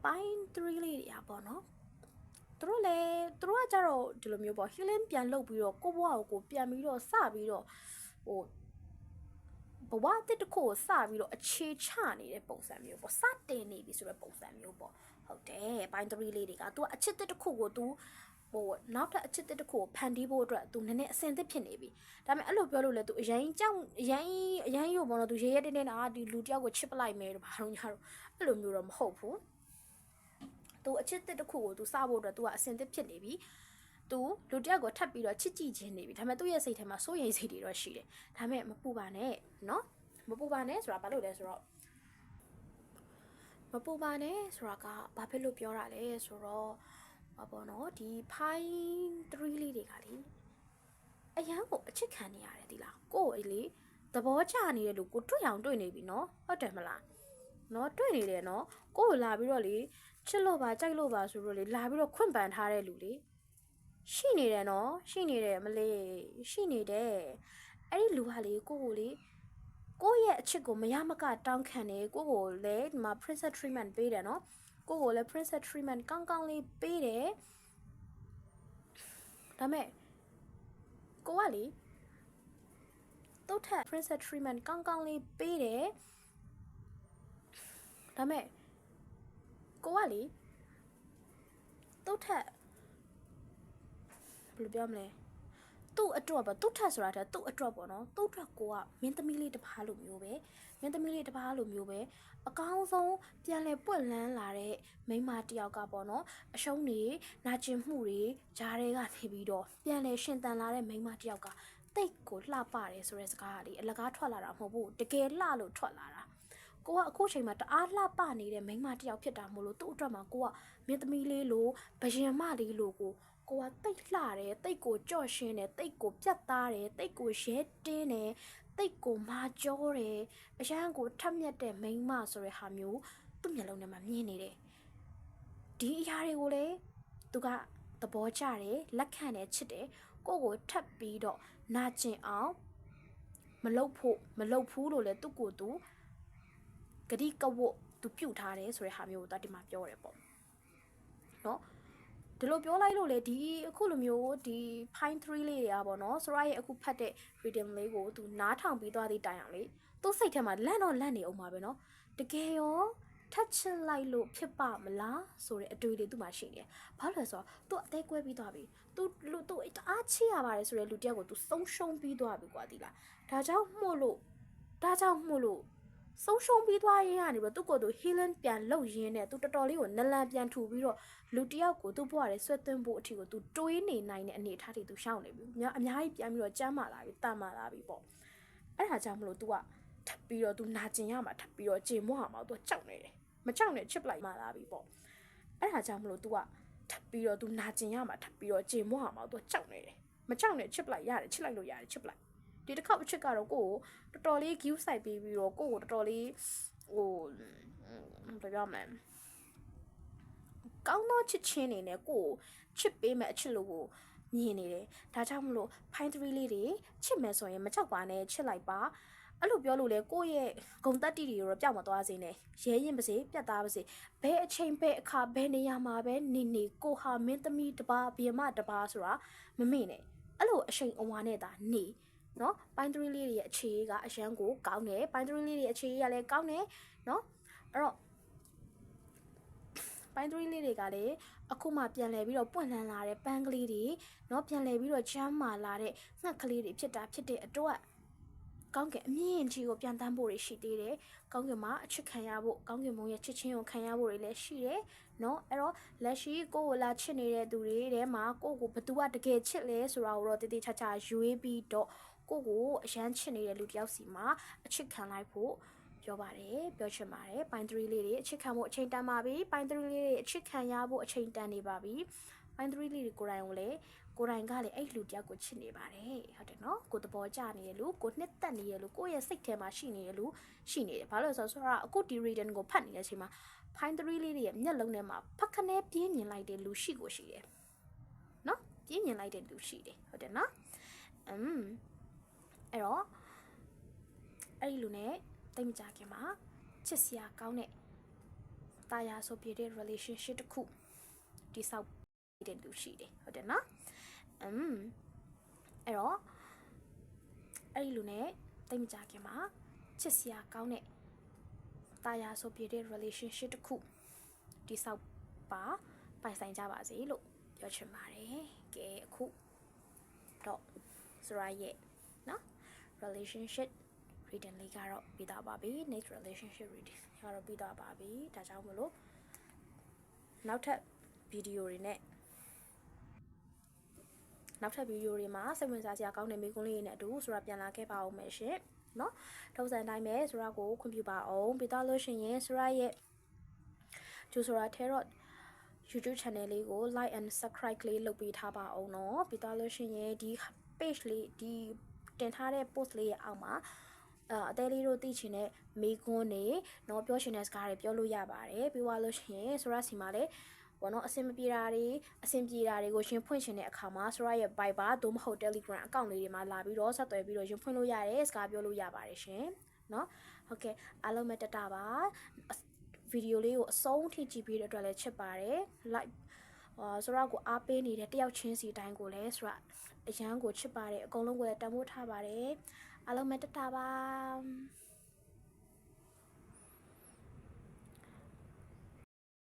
ပိုင်း3လေးတွေอ่ะပေါ့နော်သူတို့လည်းသူတို့ကကြတော့ဒီလိုမျိုးပေါ့ healing ပြန်လုပ်ပြီးတော့ကိုဘွားကိုကိုပြန်ပြီးတော့စပြီးတော့ဟိုဘဝတစ်တစ်ခုကိုစပြီးတော့အခြေချနေတဲ့ပုံစံမျိုးပေါ့စတင်နေပြီဆိုတဲ့ပုံစံမျိုးပေါ့ဟုတ်တယ်ပိုင်း3လေးတွေက तू အချစ်တစ်တစ်ခုကို तू ဟိုနောက်ထပ်အချစ်တစ်တစ်ခုကိုဖန်တီးဖို့အတွက် तू နည်းနည်းအဆင်သင့်ဖြစ်နေပြီဒါပေမဲ့အဲ့လိုပြောလို့လဲ तू အရင်ကြောက်အရင်အရင်ရုံပေါ့နော် तू ရဲရဲတင်းတင်းအာဒီလူတယောက်ကိုချစ်ပလိုက်မယ်လို့ဘာလို့ညာတော့အဲ့လိုမျိုးတော့မဟုတ်ဘူး သူအချစ်တစ်တစ်ခုကိုသူစဖို့အတွက်သူကအဆင်သင့်ဖြစ်နေပြီသူလူတယောက်ကိုထပ်ပြီးတော့ချစ်ကြည့်ခြင်းနေပြီဒါပေမဲ့သူ့ရဲ့စိတ်ထဲမှာစိုးရိမ်စိတ်တွေတော့ရှိတယ်ဒါပေမဲ့မပူပါနဲ့နော်မပူပါနဲ့ဆိုတာဘာလို့လဲဆိုတော့မပူပါနဲ့ဆိုတာကဘာဖြစ်လို့ပြောတာလဲဆိုတော့ဘာပေါ့နော်ဒီ pine 3လေးတွေကလေအရန်ကိုအချစ်ခံနေရတယ်ဒီလားကိုယ်လေသဘောချနေတယ်လို့ကိုတွေ့အောင်တွေ့နေပြီနော်ဟုတ်တယ်မလား နော်တွေ့နေတယ်နော်ကိုယ်လာပြီးတော့လေချစ်လို့ပါကြိုက်လို့ပါဆိုတော့လေလာပြီးတော့ခွင့်ပန်ထားတဲ့လူလေရှိနေတယ်နော်ရှိနေတယ်မလေးရှိနေတယ်အဲ့ဒီလူကလေကိုကိုလေကိုယ့်ရဲ့အချစ်ကိုမရမကတောင်းခံနေကိုကိုလည်းဒီမှာ princess treatment ပေးတယ်နော်ကိုကိုလည်း princess treatment ကောင်းကောင်းလေးပေးတယ်ဒါမဲ့ကိုကလေတုတ်ထက် princess treatment ကောင်းကောင်းလေးပေးတယ် ဒါမဲ့ကိုကလေတုတ်ထက်ဘယ်လိုပြောမလဲသူ့အတွက်ပေါ့တုတ်ထက်ဆိုတာတဲ့သူ့အတွက်ပေါ့နော်သူ့အတွက်ကိုကမင်းသမီးလေးတစ်ပါးလိုမျိုးပဲမင်းသမီးလေးတစ်ပါးလိုမျိုးပဲအကောင်းဆုံးပြန်လဲပွက်လန်းလာတဲ့မိန်းမတစ်ယောက်ကပေါ့နော်အရှုံးတွေနာကျင်မှုတွေဂျားတွေကနေပြီးတော့ပြန်လဲရှင်တန်လာတဲ့မိန်းမတစ်ယောက်ကတိတ်ကိုလှပတယ်ဆိုတဲ့စကားကလေအလကားထွက်လာတာမဟုတ်ဘူးတကယ်လှလို့ထွက်လာတာ ကိုကအခုချိန်မှာတအားလှပနေတဲ့မိန်းမတစ်ယောက်ဖြစ်တာမို့လို့သူ့အတွက်မှာကိုကမင်းသမီးလေးလိုဘယင်မလေးလိုကိုကိုကတိတ်လှတယ်တိတ်ကိုကြော့ရှင်းတယ်တိတ်ကိုပြတ်သားတယ်တိတ်ကိုရဲတင်းတယ်တိတ်ကိုမာကြောတယ်အရန်ကိုထက်မြက်တဲ့မိန်းမဆိုတဲ့ဟာမျိုးသူ့မျက်လုံးထဲမှာမြင်နေတယ်ဒီအရာတွေကိုလေသူကသဘောကျတယ်လက်ခံတယ်ချစ်တယ်ကိုယ့်ကိုထပ်ပြီးတော့နာကျင်အောင်မလုပ်ဖို့မလုပ်ဘူးလို့လေသူ့ကိုယ်သူ ဂတိကဝတ်သူပြုတ်ထားတယ်ဆိုတဲ့ဟာမျိုးကိုသူဒီမှာပြောတယ်ပေါ့နော်ဒီလိုပြောလိုက်လို့လေဒီအခုလိုမျိုးဒီ fine 3လေးတွေကပေါ့နော်ဆိုရရဲ့အခုဖတ်တဲ့ reading လေးကိုသူနားထောင်ပြီးသွားသည့်တိုင်အောင်လေသူ့စိတ်ထဲမှာလန့်တော့လန့်နေအောင်ပါပဲနော်တကယ်ရောထပ်ချစ်လိုက်လို့ဖြစ်ပါမလားဆိုတဲ့အတွေ့လေးသူ့မှာရှိနေတယ်ဘာလို့လဲဆိုတော့သူအသေးကွဲပြီးသွားပြီသူလူသူအားချစ်ရပါတယ်ဆိုတဲ့လူတယောက်ကိုသူဆုံးရှုံးပြီးသွားပြီကွာဒီလားဒါကြောင့်မို့လို့ဒါကြောင့်မို့လို့ ဆုံးရှုံးပြီးသွားရင်ကနေပြီးတော့သူ့ကိုယ်သူ healing ပြန်လုပ်ရင်းနဲ့သူတော်တော်လေးကိုနလန်ပြန်ထူပြီးတော့လူတယောက်ကိုသူ့ဘဝရဲ့ဆွဲသွင်းဖို့အထီကိုသူတွေးနေနိုင်တဲ့အနေအထားတွေသူရှောင်နေပြီ။အများကြီးပြန်ပြီးတော့ကြမ်းမာလာပြီတန်မာလာပြီပေါ့။အဲ့ဒါကြောင့်မလို့ तू ကထပ်ပြီးတော့ तू နာကျင်ရမှာထပ်ပြီးတော့ကြေမွားမှာ तू ကြောက်နေတယ်။မကြောက်နဲ့ချစ်ပလိုက်မှလာပြီပေါ့။အဲ့ဒါကြောင့်မလို့ तू ကထပ်ပြီးတော့ तू နာကျင်ရမှာထပ်ပြီးတော့ကြေမွားမှာ तू ကြောက်နေတယ်။မကြောက်နဲ့ချစ်ပလိုက်ရတယ်ချစ်လိုက်လို့ရတယ်ချစ်ပလိုက်။ ဒီတစ်ခေါက်အချစ်ကတော့ကိုကိုတော်တော်လေး give side ပေးပြီးတော့ကိုကိုတော်တော်လေးဟိုဘယ်ပြောမလဲကောင်းသောချစ်ချင်းနေနဲ့ကိုကိုချစ်ပေးမဲ့အချစ်လို့ကိုမြင်နေတယ်ဒါကြောင့်မလို့ fine three လေးတွေချစ်မယ်ဆိုရင်မကြောက်ပါနဲ့ချစ်လိုက်ပါအဲ့လိုပြောလို့လေကိုယ့်ရဲ့ဂုံတက်တီတွေတော့ပြောက်မသွားစေနဲ့ရဲရင်ပါစေပြတ်သားပါစေဘယ်အချိန်ဘယ်အခါဘယ်နေရာမှာပဲနေနေကိုဟာမင်းသမီးတပါဘီမတပါဆိုတာမမေ့နဲ့အဲ့လိုအချိန်အဝါနဲ့သာနေ နော်ပိုင်းသရီးလေးတွေရဲ့အခြေအေးကအရန်ကိုကောင်းတယ်ပိုင်းသရီးလေးတွေအခြေအေးကလည်းကောင်းတယ်နော်အဲ့တော့ပိုင်းသရီးလေးတွေကလည်းအခုမှပြန်လဲပြီးတော့ပွင့်လန်းလာတဲ့ပန်းကလေးတွေနော်ပြန်လဲပြီးတော့ချမ်းမာလာတဲ့ငှက်ကလေးတွေဖြစ်တာဖြစ်တဲ့အတွက်ကောင်းကင်အမြင့်ကြီးကိုပြန်တန်းဖို့တွေရှိသေးတယ်။ကောင်းကင်မှာအချစ်ခံရဖို့ကောင်းကင်ဘုံရဲ့ချစ်ချင်းကိုခံရဖို့တွေလည်းရှိတယ်။နော်အဲ့တော့လက်ရှိကိုယ်ကိုလာချစ်နေတဲ့သူတွေထဲမှာကိုယ့်ကိုဘသူကတကယ်ချစ်လဲဆိုတာကိုတော့တည်တည်ချာချာရွေးပြီးတော့ ကိုကိုအရန်ချစ်နေတဲ့လူတယောက်စီမှာအချစ်ခံလိုက်ဖို့ပြောပါတယ်ပြောချင်ပါတယ်ပိုင်း3လေးတွေအချစ်ခံဖို့အချိန်တန်ပါပြီပိုင်း3လေးတွေအချစ်ခံရဖို့အချိန်တန်နေပါပြီပိုင်း3လေးတွေကိုယ်တိုင်ကိုလည်းကိုယ်တိုင်ကလည်းအဲ့လူတယောက်ကိုချစ်နေပါတယ်ဟုတ်တယ်နော်ကိုသဘောကျနေရလို့ကိုနှစ်သက်နေရလို့ကိုယ့်ရဲ့စိတ်ထဲမှာရှိနေရလို့ရှိနေတယ်ဘာလို့လဲဆိုတော့အခုဒီ reading ကိုဖတ်နေတဲ့အချိန်မှာ fine 3လေးတွေရဲ့မျက်လုံးထဲမှာဖက်ခနဲပြင်းမြင်လိုက်တဲ့လူရှိကိုရှိတယ်နော်ပြင်းမြင်လိုက်တဲ့လူရှိတယ်ဟုတ်တယ်နော်อืม အဲ့တော့အဲ့ဒီလူနဲ့တိတ်မကြခင်မှာချစ်စရာကောင်းတဲ့တာယာဆိုပြတဲ့ relationship တစ်ခုတိဆောက်တဲ့လူရှိတယ်ဟုတ်တယ်နော်อืมအဲ့တော့အဲ့ဒီလူနဲ့တိတ်မကြခင်မှာချစ်စရာကောင်းတဲ့တာယာဆိုပြတဲ့ relationship တစ်ခုတိဆောက်ပါပိုင်ဆိုင်ကြပါစေလို့ပြောချင်ပါတယ်ကဲအခုတော့စရရဲ့နော် relationship reading လေးကတော့ပြီးသားပါပြီ next relationship reading ကတော့ပြီးသားပါပြီဒါကြောင့်မလို့နောက်ထပ်ဗီဒီယိုတွေနဲ့နောက်ထပ်ဗီဒီယိုတွေမှာစိတ်ဝင်စားစရာကောင်းတဲ့မိကုန်းလေးတွေနဲ့အတူဆိုတာပြန်လာခဲ့ပါအောင်မယ်ရှင်နော်ထုံးစံတိုင်းပဲဆိုတာကိုခွင့်ပြုပါအောင်ပြီးတော့လို့ရှိရင်ဆိုတာရဲ့ကျူဆိုတာ tarot YouTube channel လေးကို like and subscribe လေးလုပ်ပေးထားပါအောင်နော်ပြီးတော့လို့ရှိရင်ဒီ page လေးဒီ တင်ထားတဲ့ post လေးရဲ့အောက်မှာအသေးလေးတို့သိချင်တဲ့မိကွန်းနေเนาะပြောချင်တဲ့စကားတွေပြောလို့ရပါတယ်ပြီးသွားလို့ရှိရင်ဆိုရစီမှာလည်းဘောနော်အဆင်မပြေတာတွေအဆင်ပြေတာတွေကိုရှင်ဖွင့်ရှင်တဲ့အခါမှာဆိုရရဲ့ Viber သို့မဟုတ် Telegram အကောင့်လေးတွေမှာလာပြီးတော့ဆက်သွယ်ပြီးတော့ရှင်ဖွင့်လို့ရတယ်စကားပြောလို့ရပါတယ်ရှင်เนาะဟုတ်ကဲ့အားလုံးပဲတတပါဗီဒီယိုလေးကိုအဆုံးထိကြည့်ပြီးတဲ့အတွက်လည်းချစ်ပါတယ် like ဟောဆိုတော့ကိုအားပေးနေတဲ့တယောက်ချင်းစီတိုင်းကိုလည်းဆိုတော့ အရန်ကိုချစ်ပါတယ်အကုန်လုံးကိုလည်းတန်ဖိုးထားပါတယ်အားလုံးပဲတတ်တာပါ